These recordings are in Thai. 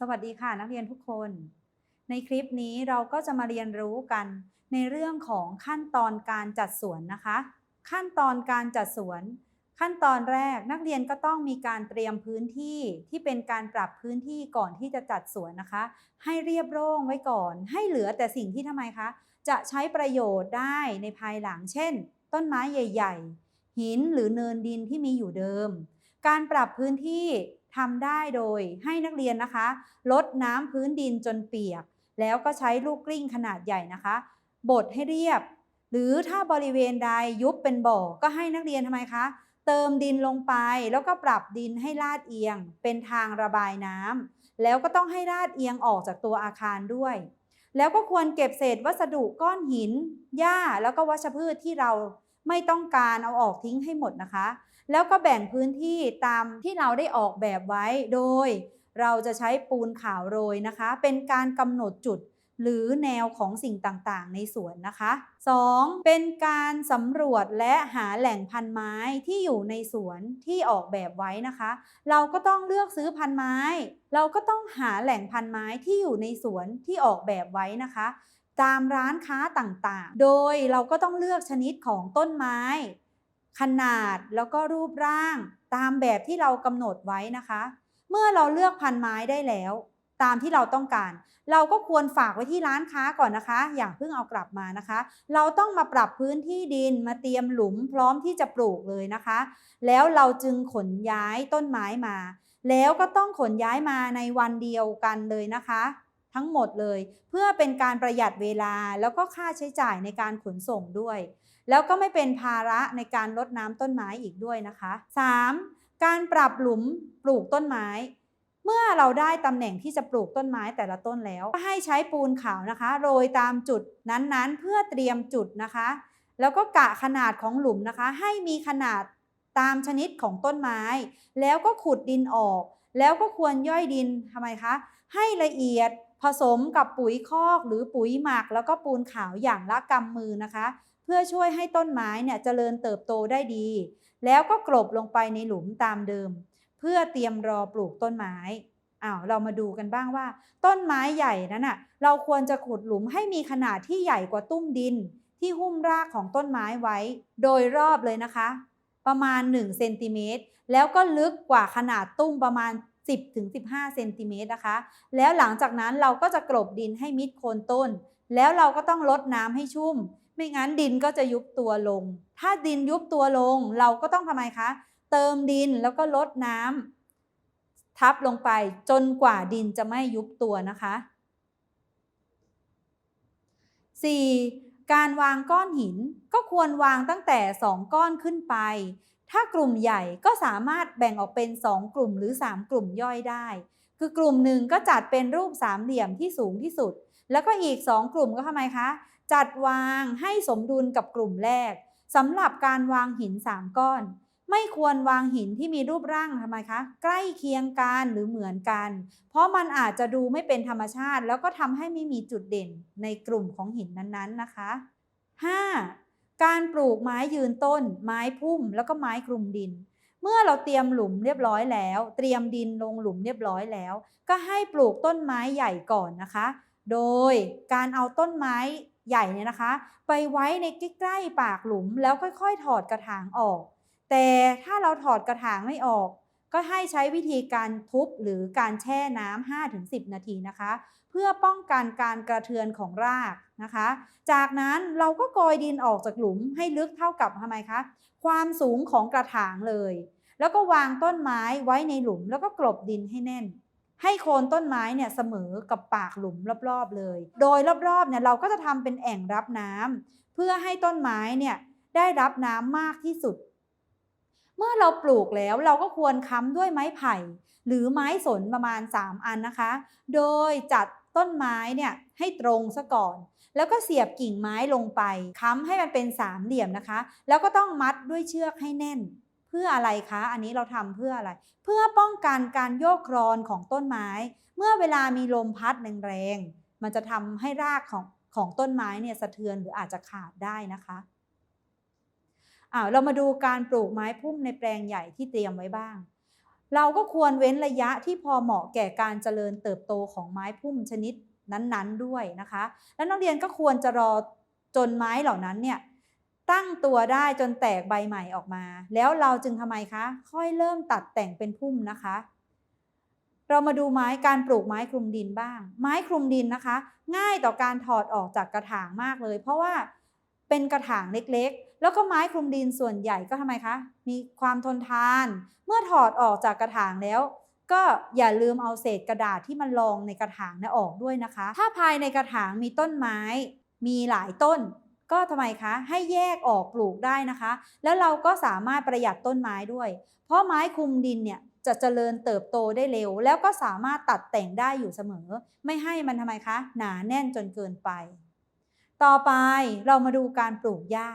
สวัสดีค่ะนักเรียนทุกคน ในคลิปนี้เราก็จะมาเรียนรู้กันในเรื่องของขั้นตอนการจัดสวนนะคะ ขั้นตอนการจัดสวน ขั้นตอนแรกนักเรียนก็ต้องมีการเตรียมพื้นที่ที่เป็นการปรับพื้นที่ก่อนที่จะจัดสวนนะคะ ให้เรียบโล่งไว้ก่อน ให้เหลือแต่สิ่งที่ทำไมคะจะใช้ประโยชน์ได้ในภายหลัง เช่น ต้นไม้ใหญ่ ๆ หินหรือเนินดินที่มีอยู่เดิม การปรับพื้นที่ ทำได้โดยให้นักเรียนนะคะลดน้ำพื้นดินจนเปียก แล้วก็ใช้ลูกกลิ้งขนาดใหญ่นะคะ บดให้เรียบ หรือถ้าบริเวณใดยุบเป็นบ่อ ก็ให้นักเรียนทำไมคะ เติมดินลงไปแล้วก็ปรับดินให้ลาดเอียง เป็นทางระบายน้ำแล้วก็ต้องให้ลาดเอียงออกจากตัวอาคารด้วย แล้วก็ควรเก็บเศษวัสดุก้อนหิน หญ้าแล้วก็วัชพืชที่เราไม่ต้องการเอาออกทิ้งให้หมดนะคะ แล้วก็แบ่งพื้นที่ตามที่เราได้ออกแบบไว้โดย เราจะใช้ปูนขาวโรยนะคะ เป็นการกำหนดจุดหรือแนวของสิ่งต่างๆ ในสวนนะคะ 2. เป็นการสำรวจและหาแหล่งพันไม้ที่อยู่ในสวนที่ออกแบบไว้นะคะ เราก็ต้องเลือกซื้อพันไม้ เราก็ต้องหาแหล่งพันไม้ที่อยู่ในสวนที่ออกแบบไว้นะคะ ตามร้านค้าต่างๆ โดยเราก็ต้องเลือกชนิดของต้นไม้ ขนาดแล้วก็รูปร่างตามแบบที่เรากำหนดไว้นะคะ เมื่อเราเลือกพันไม้ได้แล้ว ตามที่เราต้องการ เราก็ควรฝากไว้ที่ร้านค้าก่อนนะคะ อย่าเพิ่งเอากลับมานะคะ เราต้องมาปรับพื้นที่ดินมาเตรียมหลุมพร้อมที่จะปลูกเลยนะคะ แล้วเราจึงขนย้ายต้นไม้มา แล้วก็ต้องขนย้ายมาในวันเดียวกันเลยนะคะทั้งหมดเลย เพื่อเป็นการประหยัดเวลาแล้วก็ค่าใช้จ่ายในการขนส่งด้วย แล้วก็ไม่เป็นภาระในการลดน้ำต้นไม้อีกด้วยนะคะ 3. การปรับหลุมปลูกต้นไม้ เมื่อเราได้ตำแหน่งที่จะปลูกต้นไม้แต่ละต้นแล้วก็ให้ใช้ปูนขาวนะคะ โรยตามจุดนั้นๆ เพื่อเตรียมจุดนะคะ แล้วก็กะขนาดของหลุมนะคะ ให้มีขนาดตามชนิดของต้นไม้ แล้วก็ขุดดินออก แล้วก็ควรย่อยดินทำไมคะ ให้ละเอียดผสมกับปุ๋ยคอกหรือปุ๋ยหมัก แล้วก็ปูนขาวอย่างละกำมือนะคะ เพื่อช่วยให้ต้นไม้เนี่ยเจริญเติบโตได้ดี แล้วก็กลบลงไปในหลุมตามเดิม เพื่อเตรียมรอปลูกต้นไม้อ้าวเรามาดูกันบ้างว่า ต้นไม้ใหญ่นั้นน่ะเราควรจะขุดหลุมให้มีขนาดที่ใหญ่กว่าตุ้มดิน ที่หุ้มรากของต้นไม้ไว้ โดยรอบเลยนะคะ ประมาณ1เซนติเมตรแล้วก็ลึกกว่าขนาดตุ้มประมาณ 10-15เซนติเมตรนะคะ แล้วหลังจากนั้นเราก็จะกลบดินให้มิดโคนต้น แล้วเราก็ต้องลดน้ำให้ชุ่ม ไม่งั้นดินก็จะยุบตัวลง ถ้าดินยุบตัวลง เราก็ต้องทำไมคะ เติมดินแล้วก็ลดน้ำทับลงไปจนกว่าดินจะไม่ยุบตัวนะคะ 4. การวางก้อนหินก็ควรวางตั้งแต่ 2 ก้อนขึ้นไป ถ้ากลุ่มใหญ่ก็สามารถแบ่งออกเป็น 2 กลุ่มหรือ 3 กลุ่มย่อยได้ คือกลุ่มหนึ่งก็จัดเป็นรูปสามเหลี่ยมที่สูงที่สุด แล้วก็อีก 2 กลุ่มก็ทำไมคะ จัดวางให้สมดุลกับกลุ่มแรกสำหรับการวางหิน 3 ก้อน ไม่ควรวางหินที่มีรูปร่างทำไมคะใกล้เคียงกันหรือเหมือนกัน เพราะมันอาจจะดูไม่เป็นธรรมชาติ แล้วก็ทำให้ไม่มีจุดเด่นในกลุ่มของหินนั้นๆนะคะ 5. การปลูกไม้ยืนต้น ไม้พุ่มแล้วก็ไม้คลุมดินเมื่อเราเตรียมหลุมเรียบร้อยแล้ว เตรียมดินลงหลุมเรียบร้อยแล้ว ก็ให้ปลูกต้นไม้ใหญ่ก่อนนะคะ โดยการเอาต้นไม้ ใหญ่เนี่ยนะคะ ไปไว้ในใกล้ๆปากหลุมแล้วค่อยๆ ถอดกระถางออก แต่ถ้าเราถอดกระถางไม่ออก ก็ให้ใช้วิธีการทุบหรือการแช่น้ำ5-10 นาทีนะคะ เพื่อป้องกันการกระเทือนของรากนะคะ จากนั้นเราก็โกยดินออกจากหลุมให้ลึกเท่ากับทำไมคะความสูงของกระถางเลย แล้วก็วางต้นไม้ไว้ในหลุมแล้วก็กลบดินให้แน่น ให้โคนต้นไม้เนี่ยเสมอกับปากหลุมรอบๆเลย โดยรอบๆเนี่ยเราก็จะทำเป็นแอ่งรับน้ำเพื่อให้ต้นไม้เนี่ยได้รับน้ำมากที่สุด เมื่อเราปลูกแล้วเราก็ควรค้ำด้วยไม้ไผ่ หรือไม้สนประมาณ 3 อันนะคะ โดยจัดต้นไม้เนี่ยให้ตรงซะก่อน แล้วก็เสียบกิ่งไม้ลงไป ค้ำให้มันเป็นสามเหลี่ยมนะคะ แล้วก็ต้องมัดด้วยเชือกให้แน่น พื่ออะไรคะ อันนี้เราทำเพื่ออะไร เพื่อป้องกันการโยกคลอนของต้นไม้ เมื่อเวลามีลมพัดแรงๆมันจะทำให้รากของของต้นไม้เนี่ยสะเทือนหรืออาจจะขาดได้นะคะอ้าวเรามาดูการปลูกไม้พุ่มในแปลงใหญ่ที่เตรียมไว้บ้าง เราก็ควรเว้นระยะที่พอเหมาะแก่การเจริญเติบโตของไม้พุ่มชนิดนั้นๆด้วยนะคะ แล้วนักเรียนก็ควรจะรอจนไม้เหล่านั้นเนี่ย ตั้งตัวได้จนแตกใบใหม่ออกมา แล้วเราจึงทำไมคะ ค่อยเริ่มตัดแต่งเป็นพุ่มนะคะ เรามาดูไม้การปลูกไม้คลุมดินบ้าง ไม้คลุมดินนะคะ ง่ายต่อการถอดออกจากกระถางมากเลย เพราะว่าเป็นกระถางเล็กๆ แล้วก็ไม้คลุมดินส่วนใหญ่ก็ทำไมคะ มีความทนทาน เมื่อถอดออกจากกระถางแล้ว ก็อย่าลืมเอาเศษกระดาษที่มันรองในกระถางนี่ยออกด้วยนะคะ ถ้าภายในกระถางมีต้นไม้ มีหลายต้น ก็ทำไมคะให้แยกออกปลูกได้นะคะ แล้วเราก็สามารถประหยัดต้นไม้ด้วย เพราะไม้คลุมดินเนี่ยจะเจริญเติบโตได้เร็ว แล้วก็สามารถตัดแต่งได้อยู่เสมอ ไม่ให้มันทำไมคะ หนาแน่นจนเกินไป ต่อไปเรามาดูการปลูกหญ้า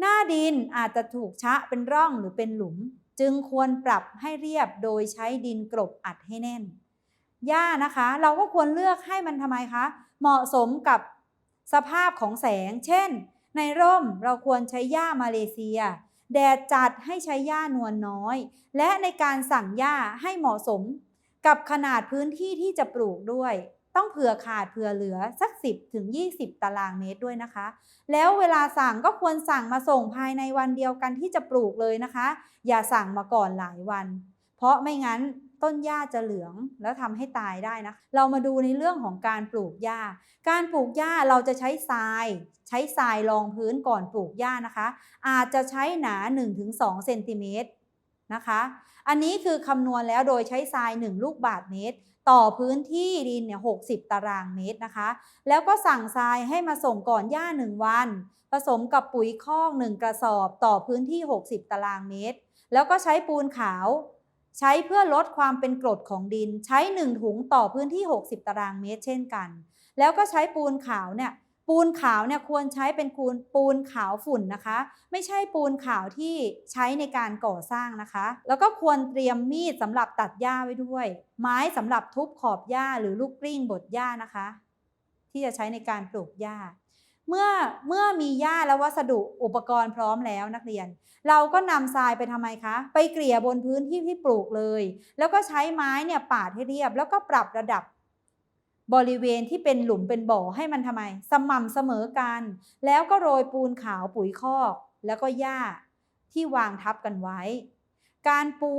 หน้าดินอาจจะถูกชะเป็นร่องหรือเป็นหลุม จึงควรปรับให้เรียบโดยใช้ดินกลบอัดให้แน่นหญ้านะคะ เราก็ควรเลือกให้มันทำไมคะ เหมาะสมกับ สภาพของแสง เช่น ในร่มเราควรใช้หญ้ามาเลเซีย แดดจัดให้ใช้หญ้านวลน้อย และในการสั่งหญ้าให้เหมาะสม กับขนาดพื้นที่ที่จะปลูกด้วย ต้องเผื่อขาดเผื่อเหลือสัก 10ถึง20 ตารางเมตรด้วยนะคะ แล้วเวลาสั่งก็ควรสั่งมาส่งภายในวันเดียวกันที่จะปลูกเลยนะคะ อย่าสั่งมาก่อนหลายวัน เพราะไม่งั้น ต้นหญ้าจะเหลืองแล้วทำให้ตายได้นะ เรามาดูในเรื่องของการปลูกหญ้า การปลูกหญ้าเราจะใช้ทราย ใช้ทรายรองพื้นก่อนปลูกหญ้านะคะ อาจจะใช้หนา 1-2เซนติเมตรนะคะ อันนี้คือคำนวณแล้วโดยใช้ทราย 1 ลูกบาทเมตร ต่อพื้นที่ดินเนี่ย60ตารางเมตรนะคะ แล้วก็สั่งทรายให้มาส่งก่อนหญ้า 1 วัน ผสมกับปุ๋ยคอก 1 กระสอบ ต่อพื้นที่ 60 ตารางเมตร แล้วก็ใช้ปูนขาว ใช้เพื่อลดความเป็นกรดของดิน ใช้ 1 ถุงต่อพื้นที่ 60 ตารางเมตรเช่นกัน แล้วก็ใช้ปูนขาวเนี่ยปูนขาวเนี่ยควรใช้เป็นปูนปูนขาวฝุ่นนะคะ ไม่ใช่ปูนขาวที่ใช้ในการก่อสร้างนะคะ แล้วก็ควรเตรียมมีดสำหรับตัดหญ้าไว้ด้วย ไม้สำหรับทุบขอบหญ้าหรือลูกกลิ้งบดหญ้านะคะ ที่จะใช้ในการปลูกหญ้า เมื่อเมื่อมีหญ้าและวัสดุอุปกรณ์พร้อมแล้วนักเรียน เราก็นำทรายไปทำไมคะ ไปเกลี่ยบนพื้นที่ที่ปลูกเลย แล้วก็ใช้ไม้เนี่ยปาดให้เรียบ แล้วก็ปรับระดับบริเวณที่เป็นหลุมเป็นบ่อให้มันทำไม สม่ำเสมอกัน แล้วก็โรยปูนขาวปุ๋ยคอก แล้วก็หญ้าที่วางทับกันไว้ การปู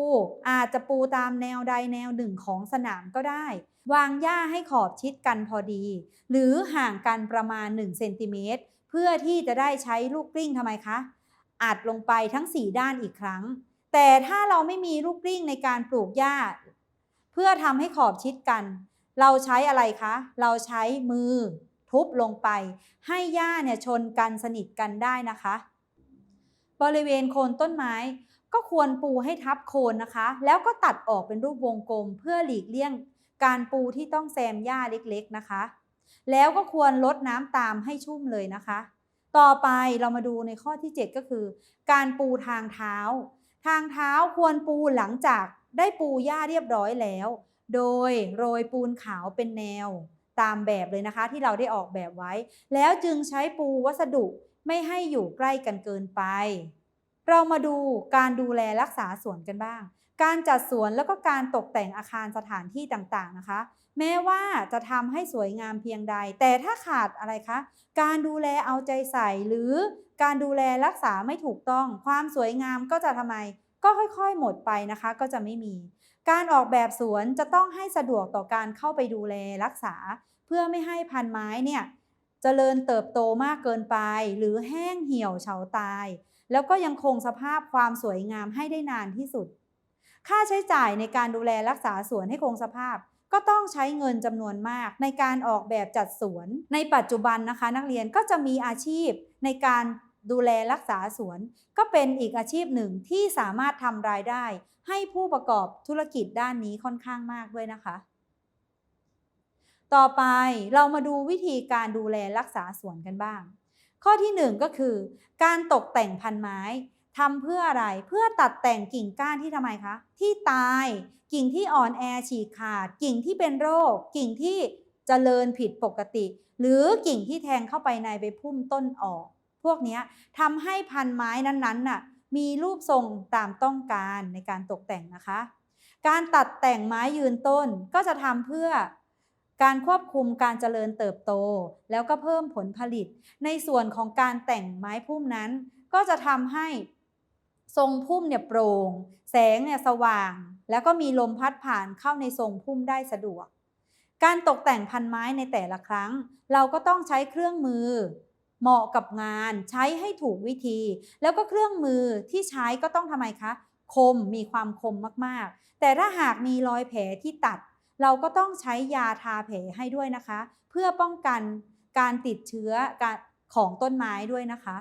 อาจจะปูตามแนวใดแนวหนึ่งของสนามก็ได้ วางหญ้าให้ขอบชิดกันพอดี หรือห่างกันประมาณ1เซนติเมตรเพื่อที่จะได้ใช้ลูกกลิ้งทำไมคะ อัดลงไปทั้ง 4 ด้านอีกครั้ง แต่ถ้าเราไม่มีลูกกลิ้งในการปลูกหญ้า เพื่อทำให้ขอบชิดกัน เราใช้อะไรคะ เราใช้มือทุบลงไป ให้หญ้าเนี่ยชนกันสนิทกันได้นะคะ บริเวณโคนต้นไม้ ก็ควรปูให้ทับโคนนะคะ แล้วก็ตัดออกเป็นรูปวงกลมเพื่อหลีกเลี่ยงการปูที่ต้องแซมหญ้าเล็กๆนะคะ แล้วก็ควรลดน้ำตามให้ชุ่มเลยนะคะ ต่อไปเรามาดูในข้อที่ 7 ก็คือ การปูทางเท้า ทางเท้าควรปูหลังจากได้ปูหญ้าเรียบร้อยแล้ว โดยโรยปูนขาวเป็นแนวตามแบบเลยนะคะ ที่เราได้ออกแบบไว้ แล้วจึงใช้ปูวัสดุไม่ให้อยู่ใกล้กันเกินไป เรามาดูการดูแลรักษาสวนกันบ้าง การจัดสวนแล้วก็การตกแต่งอาคารสถานที่ต่างๆนะคะ แม้ว่าจะทำให้สวยงามเพียงใด แต่ถ้าขาดอะไรคะ การดูแลเอาใจใส่หรือการดูแลรักษาไม่ถูกต้อง ความสวยงามก็จะทำไม ก็ค่อยๆ หมดไปนะคะ ก็จะไม่มี การออกแบบสวนจะต้องให้สะดวกต่อการเข้าไปดูแลรักษา เพื่อไม่ให้พันไม้เนี่ยเจริญเติบโตมากเกินไป หรือแห้งเหี่ยวเฉาตาย แล้วก็ยังคงสภาพความสวยงามให้ได้นานที่สุด ค่าใช้จ่ายในการดูแลรักษาสวนให้คงสภาพ ก็ต้องใช้เงินจำนวนมากในการออกแบบจัดสวน ในปัจจุบันนะคะ นักเรียนก็จะมีอาชีพในการดูแลรักษาสวน ก็เป็นอีกอาชีพหนึ่งที่สามารถทำรายได้ ให้ผู้ประกอบธุรกิจด้านนี้ค่อนข้างมากด้วยนะคะ ต่อไปเรามาดูวิธีการดูแลรักษาสวนกันบ้าง ข้อที่ 1 ก็คือ การตกแต่งพันไม้ทำเพื่ออะไรเพื่อตัดแต่งกิ่งก้านที่ทำไมคะ ที่ตายกิ่งที่อ่อนแอฉีกขาด กิ่งที่เป็นโรค กิ่งที่เจริญผิดปกติ หรือกิ่งที่แทงเข้าไปในไปพุ่มต้นออก พวกนี้ทำให้พันไม้นั้นๆน่ะมีรูปทรงตามต้องการในการตกแต่งนะคะ การตัดแต่งไม้ยืนต้นก็จะทำเพื่อ การควบคุมการเจริญเติบโต แล้วก็เพิ่มผลผลิต ในส่วนของการแต่งไม้พุ่มนั้น ก็จะทำให้ทรงพุ่มเนี่ยโปร่ง แสงเนี่ยสว่าง แล้วก็มีลมพัดผ่านเข้าในทรงพุ่มได้สะดวก การตกแต่งพันไม้ในแต่ละครั้ง เราก็ต้องใช้เครื่องมือ เหมาะกับงานใช้ให้ถูกวิธี แล้วก็เครื่องมือที่ใช้ก็ต้องทำไมคะ คมมีความคมมากๆ แต่ถ้าหากมีรอยแผลที่ตัด เราก็ต้องใช้ยาทาแผลให้ด้วยนะคะ เพื่อป้องกันการติดเชื้อการของต้นไม้ด้วยนะคะ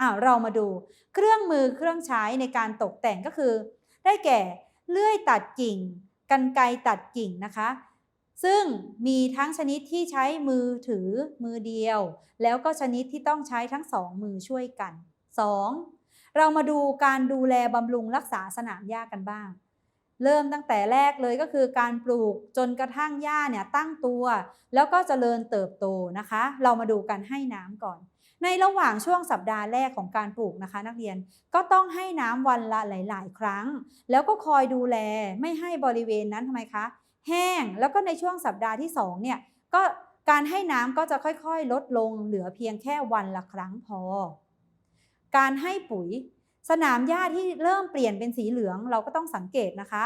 อ่าเรามาดูเครื่องมือเครื่องใช้ในการตกแต่งก็คือ ได้แก่เลื่อยตัดกิ่งกันไกรตัดกิ่งนะคะ ซึ่งมีทั้งชนิดที่ใช้มือถือมือเดียว แล้วก็ชนิดที่ต้องใช้ทั้งสองมือช่วยกัน 2. เรามาดูการดูแลบำรุงรักษาสนามหญ้ากันบ้าง เริ่มตั้งแต่แรกเลยก็คือการปลูกจนกระทั่งหญ้าเนี่ยตั้งตัว แล้วก็เจริญเติบโตนะคะ เรามาดูกันให้น้ำก่อน ในระหว่างช่วงสัปดาห์แรกของการปลูกนะคะ นักเรียนก็ต้องให้น้ำวันละหลาย ๆ ครั้ง แล้วก็คอยดูแลไม่ให้บริเวณนั้นทำไมคะ แห้งแล้วก็ในช่วงสัปดาห์ที่2เนี่ยก็การให้น้ำก็จะค่อย ๆ ลดลงเหลือเพียงแค่วันละครั้งพอ การให้ปุ๋ย สนามหญ้าที่เริ่มเปลี่ยนเป็นสีเหลืองเราก็ต้องสังเกตนะคะ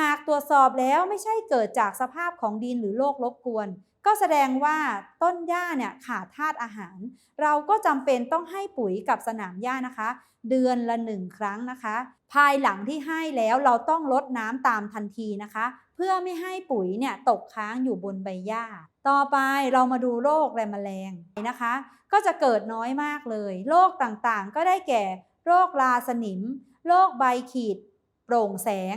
หากตรวจสอบแล้วไม่ใช่เกิดจากสภาพของดินหรือโรครบกวน ก็แสดงว่าต้นหญ้าเนี่ยขาดธาตุอาหาร เราก็จำเป็นต้องให้ปุ๋ยกับสนามหญ้านะคะ เดือนละหนึ่งครั้งนะคะ ภายหลังที่ให้แล้วเราต้องลดน้ำตามทันทีนะคะ เพื่อไม่ให้ปุ๋ยเนี่ยตกค้างอยู่บนใบหญ้าต่อไปเรามาดูโรคและแมลงนะคะ ก็จะเกิดน้อยมากเลย โรคต่างๆ ก็ได้แก่ โรคราสนิม โรคใบขีด โปร่งแสง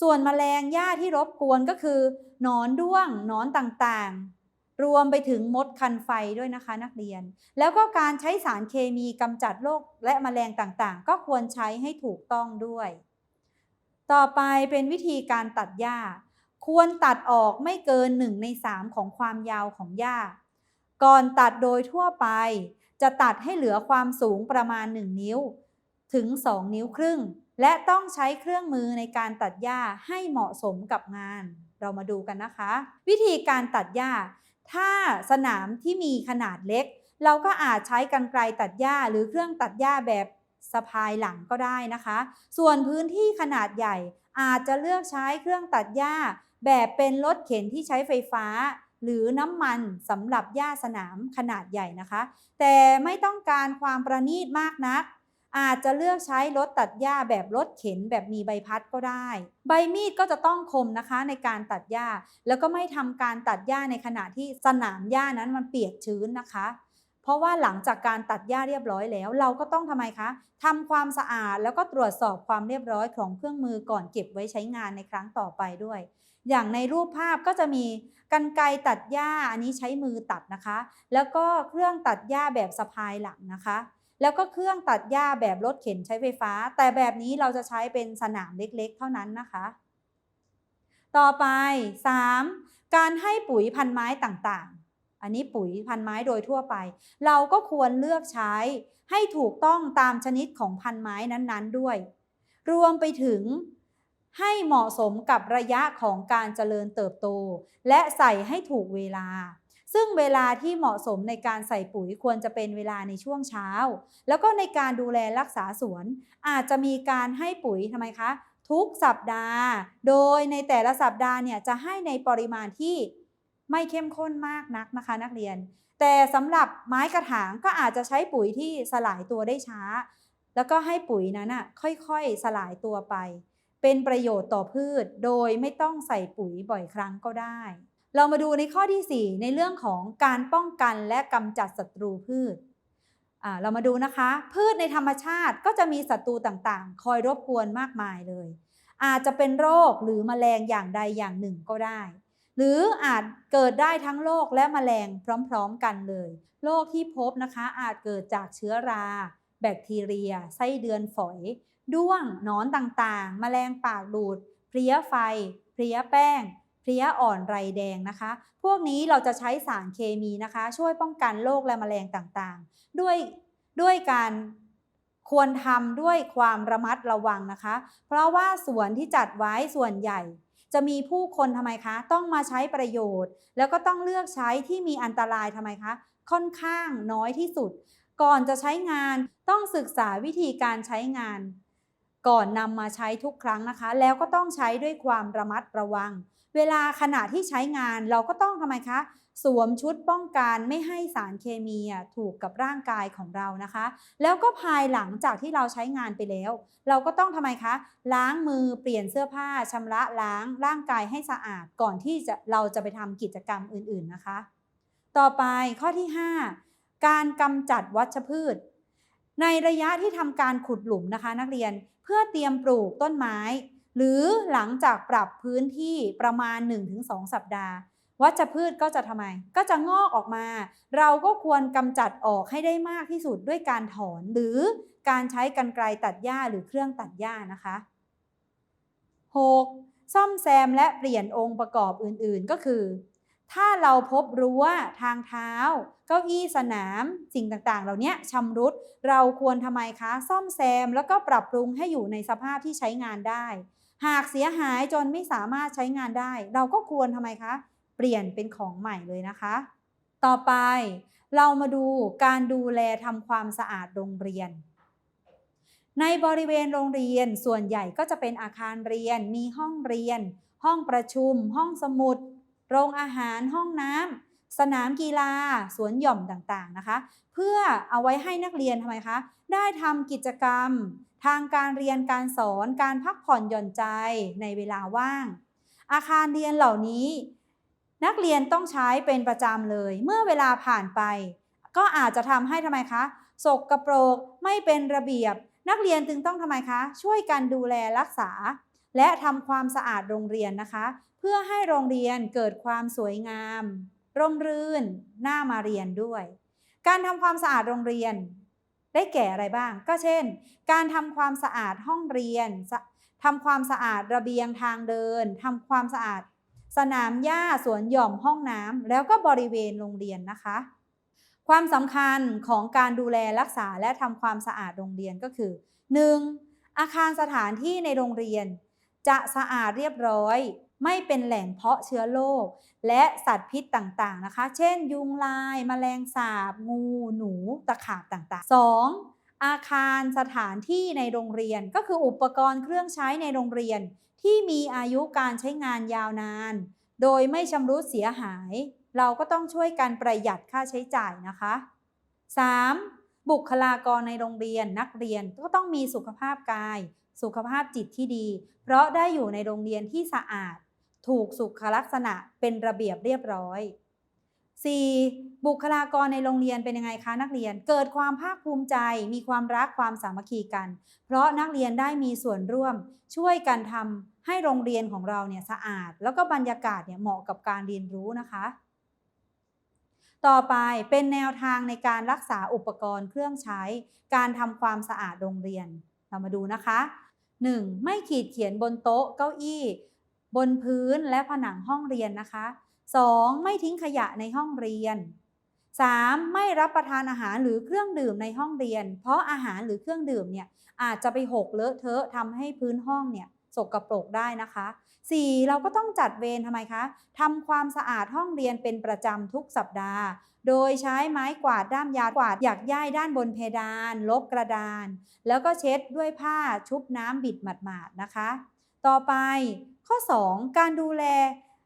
ส่วนแมลงหญ้าที่รบกวนก็คือหนอนด้วงหนอนต่างๆ รวมไปถึงมดคันไฟด้วยนะคะนักเรียน แล้วก็การใช้สารเคมีกำจัดโรคและแมลงต่างๆ ก็ควรใช้ให้ถูกต้องด้วย ต่อไปเป็นวิธีการตัดหญ้า ควรตัดออกไม่เกิน 1 ใน 3 ของความยาวของหญ้า ก่อนตัดโดยทั่วไปจะตัดให้เหลือความสูงประมาณ 1 นิ้ว ถึง 2 นิ้วครึ่ง และต้องใช้เครื่องมือในการตัดหญ้าให้เหมาะสมกับงาน เรามาดูกันนะคะ วิธีการตัดหญ้า ถ้าสนามที่มีขนาดเล็ก เราก็อาจใช้กรรไกรตัดหญ้าหรือเครื่องตัดหญ้าแบบสะพายหลังก็ได้นะคะ ส่วนพื้นที่ขนาดใหญ่ อาจจะเลือกใช้เครื่องตัดหญ้า แบบเป็นรถเข็นที่ใช้ไฟฟ้า หรือน้ำมันสำหรับหญ้าสนามขนาดใหญ่นะคะ แต่ไม่ต้องการความประณีตมากนัก อาจจะเลือกใช้รถตัดหญ้าแบบรถเข็นแบบมีใบพัดก็ได้ ใบมีดก็จะต้องคมนะคะในการตัดหญ้า แล้วก็ไม่ทำการตัดหญ้าในขณะที่สนามหญ้านั้นมันเปียกชื้นนะคะ เพราะว่าหลังจากการตัดหญ้าเรียบร้อยแล้ว เราก็ต้องทำไมคะทำความสะอาดแล้วก็ตรวจสอบความเรียบร้อยของเครื่องมือก่อนเก็บไว้ใช้งานในครั้งต่อไปด้วย อย่างในรูปภาพก็จะมีกันไกตัดหญ้าอันนี้ใช้มือตัดนะคะ แล้วก็เครื่องตัดหญ้าแบบสะพายหลังนะคะ แล้วก็เครื่องตัดหญ้าแบบรถเข็นใช้ไฟฟ้า แต่แบบนี้เราจะใช้เป็นสนามเล็กๆ เท่านั้นนะคะ ต่อไป 3. การให้ปุ๋ยพันไม้ต่างๆ อันนี้ปุ๋ยพันไม้โดยทั่วไป เราก็ควรเลือกใช้ให้ถูกต้องตามชนิดของพันไม้นั้นๆด้วย รวมไปถึงให้เหมาะสมกับระยะของการเจริญเติบโต และใส่ให้ถูกเวลา ซึ่งเวลาที่เหมาะสมในการใส่ปุ๋ยควรจะเป็นเวลาในช่วงเช้า แล้วก็ในการดูแลรักษาสวน อาจจะมีการให้ปุ๋ยทำไมคะ ทุกสัปดาห์ โดยในแต่ละสัปดาห์เนี่ยจะให้ในปริมาณที่ไม่เข้มข้นมากนักนะคะ นักเรียน แต่สำหรับไม้กระถางก็อาจจะใช้ปุ๋ยที่สลายตัวได้ช้า แล้วก็ให้ปุ๋ยนั้นอะค่อยๆสลายตัวไป เป็นประโยชน์ต่อพืช โดยไม่ต้องใส่ปุ๋ยบ่อยครั้งก็ได้ เรามาดูในข้อที่ 4 ในเรื่องของการป้องกันและกำจัดศัตรูพืชเรามาดูนะคะ พืชในธรรมชาติก็จะมีศัตรูต่างๆ คอยรบกวนมากมายเลย อาจจะเป็นโรคหรือแมลงอย่างใดอย่างหนึ่งก็ได้ หรืออาจเกิดได้ทั้งโรคและแมลงพร้อมๆกันเลยโรคที่พบนะคะอาจเกิดจากเชื้อรา แบคทีเรีย ไส้เดือนฝอย ด้วงหนอนต่างๆ แมลงปากดูด เพลี้ยไฟ เพลี้ยแป้ง เพลี้ยอ่อนไรแดงนะคะ พวกนี้เราจะใช้สารเคมีนะคะ ช่วยป้องกันโรคและแมลงต่างๆ ด้วยด้วยการควรทำด้วยความระมัดระวังนะคะ เพราะว่าสวนที่จัดไว้ส่วนใหญ่ จะมีผู้คนทำไมคะ ต้องมาใช้ประโยชน์ แล้วก็ต้องเลือกใช้ที่มีอันตรายทำไมคะ ค่อนข้างน้อยที่สุด ก่อนจะใช้งานต้องศึกษาวิธีการใช้งาน ก่อนนำมาใช้ทุกครั้งนะคะ แล้วก็ต้องใช้ด้วยความระมัดระวัง เวลาขณะที่ใช้งานเราก็ต้องทำไมคะ สวมชุดป้องกันไม่ให้สารเคมีอะถูกกับร่างกายของเรานะคะ แล้วก็ภายหลังจากที่เราใช้งานไปแล้ว เราก็ต้องทำไมคะ ล้างมือเปลี่ยนเสื้อผ้าชำระล้างร่างกายให้สะอาดก่อนที่จะเราจะไปทำกิจกรรมอื่นๆนะคะ ต่อไปข้อที่ 5 การกำจัดวัชพืชในระยะที่ทำการขุดหลุมนะคะ นักเรียน เพื่อเตรียมปลูกต้นไม้ หรือหลังจากปรับพื้นที่ประมาณ 1-2 สัปดาห์ วัชพืชก็จะทำไม ก็จะงอกออกมา เราก็ควรกำจัดออกให้ได้มากที่สุดด้วยการถอน หรือการใช้กรรไกรตัดหญ้าหรือเครื่องตัดหญ้านะคะ 6. ซ่อมแซมและเปลี่ยนองค์ประกอบอื่นๆ ก็คือ ถ้าเราพบรั้วทางเท้า เก้าอี้สนามสิ่งต่างๆ เหล่านี้ชำรุดเราควรทำไมคะ ซ่อมแซมแล้วก็ปรับปรุงให้อยู่ในสภาพที่ใช้งานได้ หากเสียหายจนไม่สามารถใช้งานได้ เราก็ควรทำไมคะ เปลี่ยนเป็นของใหม่เลยนะคะ ต่อไปเรามาดูการดูแลทำความสะอาดโรงเรียน ในบริเวณโรงเรียนส่วนใหญ่ก็จะเป็นอาคารเรียน มีห้องเรียน ห้องประชุม ห้องสมุด โรงอาหารห้องน้ำสนามกีฬา สวนหย่อมต่างๆนะคะ เพื่อเอาไว้ให้นักเรียนทำไมคะ ได้ทำกิจกรรม ทางการเรียนการสอนการพักผ่อนหย่อนใจในเวลาว่าง อาคารเรียนเหล่านี้ นักเรียนต้องใช้เป็นประจำเลย เมื่อเวลาผ่านไป ก็อาจจะทำให้ทำไมคะสกกระโปรกไม่เป็นระเบียบ นักเรียนจึงต้องทำไมคะ ช่วยกันดูแลรักษา และทำความสะอาดโรงเรียนนะคะ เพื่อให้โรงเรียนเกิดความสวยงาม ร่มรื่นน่ามาเรียนด้วย การทำความสะอาดโรงเรียน ได้แก่อะไรบ้าง ก็เช่น การทำความสะอาดห้องเรียนทำความสะอาดระเบียงทางเดินทำความสะอาด สนามหญ้าสวนหย่อมห้องน้ำแล้วก็บริเวณโรงเรียนนะคะ ความสำคัญของการดูแลรักษาและทำความสะอาดโรงเรียนก็คือ 1. อาคารสถานที่ในโรงเรียน จะสะอาดเรียบร้อย ไม่เป็นแหล่งเพาะเชื้อโรคและสัตว์พิษต่างๆนะคะ เช่น ยุงลายแมลงสาบ งู หนู ตะขาบต่างๆ 2. อาคารสถานที่ในโรงเรียนก็คืออุปกรณ์เครื่องใช้ในโรงเรียน ที่มีอายุการใช้งานยาวนาน โดยไม่ชำรุดเสียหาย เราก็ต้องช่วยกันประหยัดค่าใช้จ่ายนะคะ 3. บุคลากรในโรงเรียนนักเรียนก็ต้องมีสุขภาพกาย สุขภาพจิตที่ดี เพราะได้อยู่ในโรงเรียนที่สะอาด ถูกสุขลักษณะเป็นระเบียบเรียบร้อย 4. บุคลากรในโรงเรียนเป็นยังไงคะนักเรียน เกิดความภาคภูมิใจ มีความรักความสามัคคีกัน เพราะนักเรียนได้มีส่วนร่วม ช่วยกันทำให้โรงเรียนของเราเนี่ยสะอาด แล้วก็บรรยากาศเนี่ยเหมาะกับการเรียนรู้นะคะ ต่อไปเป็นแนวทางในการรักษาอุปกรณ์เครื่องใช้ การทำความสะอาดโรงเรียน เรามาดูนะคะ 1. ไม่ขีดเขียนบนโต๊ะเก้าอี้ บนพื้นและผนังห้องเรียนนะคะ 2. ไม่ทิ้งขยะในห้องเรียน 3. ไม่รับประทานอาหารหรือเครื่องดื่มในห้องเรียน เพราะอาหารหรือเครื่องดื่มเนี่ยอาจจะไปหกเลอะเทอะทำให้พื้นห้องเนี่ย สกปรกได้นะคะ 4. เราก็ต้องจัดเวรทำไมคะทำความสะอาดห้องเรียนเป็นประจำทุกสัปดาห์ โดยใช้ไม้กวาดด้ามยาวกวาดหยักย่ายด้านบนเพดาน ลบกระดาน แล้วก็เช็ดด้วยผ้าชุบน้ำบิดหมาดๆนะคะ ต่อไปข้อ 2 การดูแล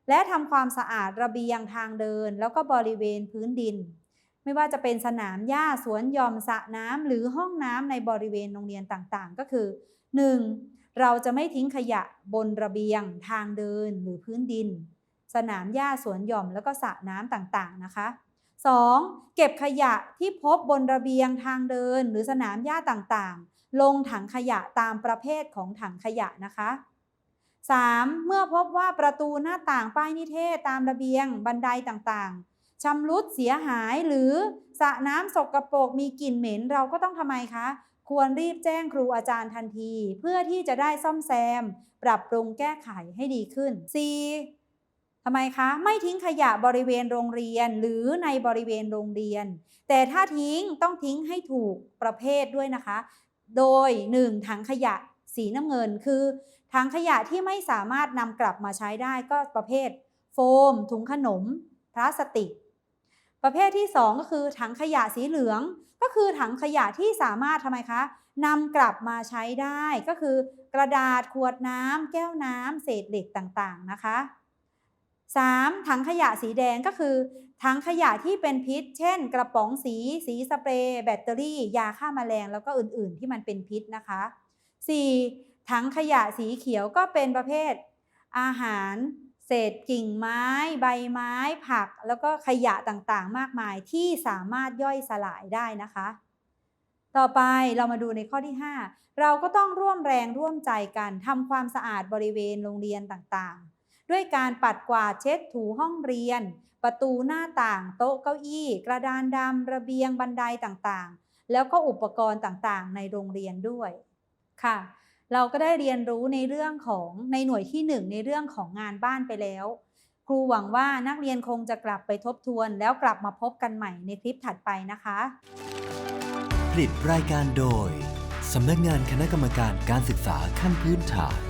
และทำความสะอาดระเบียงทางเดิน แล้วก็บริเวณพื้นดิน ไม่ว่าจะเป็นสนามหญ้าสวนหย่อมสระน้ำหรือห้องน้ำในบริเวณโรงเรียนต่างๆ ก็คือ 1. เราจะไม่ทิ้งขยะบนระเบียง ทางเดินหรือพื้นดิน สนามหญ้าสวนหย่อมแล้วก็สระน้ำต่างๆนะคะ 2. เก็บขยะที่พบบนระเบียงทางเดินหรือสนามหญ้าต่างๆ ลงถังขยะตามประเภทของถังขยะนะคะ 3. เมื่อพบว่าประตูหน้าต่างป้ายนิเทศตามระเบียงบันไดต่างๆชำรุดเสียหายหรือสระน้ำสกรปรกมีกลิ่นเหม็นเราก็ต้องทำไมคะ ควรรีบแจ้งครูอาจารย์ทันที เพื่อที่จะได้ซ่อมแซม ปรับปรุงแก้ไขให้ดีขึ้น 4. ทำไมคะ ไม่ทิ้งขยะบริเวณโรงเรียนหรือในบริเวณโรงเรียน แต่ถ้าทิ้งต้องทิ้งให้ถูกประเภทด้วยนะคะ โดย 1. ถังขยะสีน้ำเงินคือถังขยะที่ไม่สามารถนำกลับมาใช้ได้ก็ประเภท โฟม ถุงขนม พลาสติก ประเภทที่ 2 ก็คือถังขยะสีเหลือง ก็คือถังขยะที่สามารถทำไมคะนำกลับมาใช้ได้ก็คือกระดาษขวดน้ำแก้วน้ำเศษเหล็กต่างๆนะคะ 3. ถังขยะสีแดงก็คือถังขยะที่เป็นพิษ เช่น กระป๋องสี สีสเปรย์ แบตเตอรี่ ยาฆ่ามาแมลง แล้วก็อื่นๆ ที่มันเป็นพิษนะคะ 4. ถังขยะสีเขียวก็เป็นประเภทอาหาร เศษกิ่งไม้ ใบไม้ ผัก แล้วก็ขยะต่างๆ มากมายที่สามารถย่อยสลายได้นะคะ ต่อไปเรามาดูในข้อที่ 5 เราก็ต้องร่วมแรงร่วมใจกันทำความสะอาดบริเวณโรงเรียนต่างๆ ด้วยการปัดกวาดเช็ดถูห้องเรียน ประตูหน้าต่าง โต๊ะเก้าอี้ กระดานดำระเบียงบันไดต่างๆ แล้วก็อุปกรณ์ต่างๆ ในโรงเรียนด้วยค่ะ เราก็ได้เรียนรู้ในเรื่องของในหน่วยที่ 1 ในเรื่องของงานบ้านไปแล้ว ครูหวังว่านักเรียนคงจะกลับไปทบทวน แล้วกลับมาพบกันใหม่ในคลิปถัดไปนะคะ ผลิตรายการโดย สำนักงานคณะกรรมการการศึกษาขั้นพื้นฐาน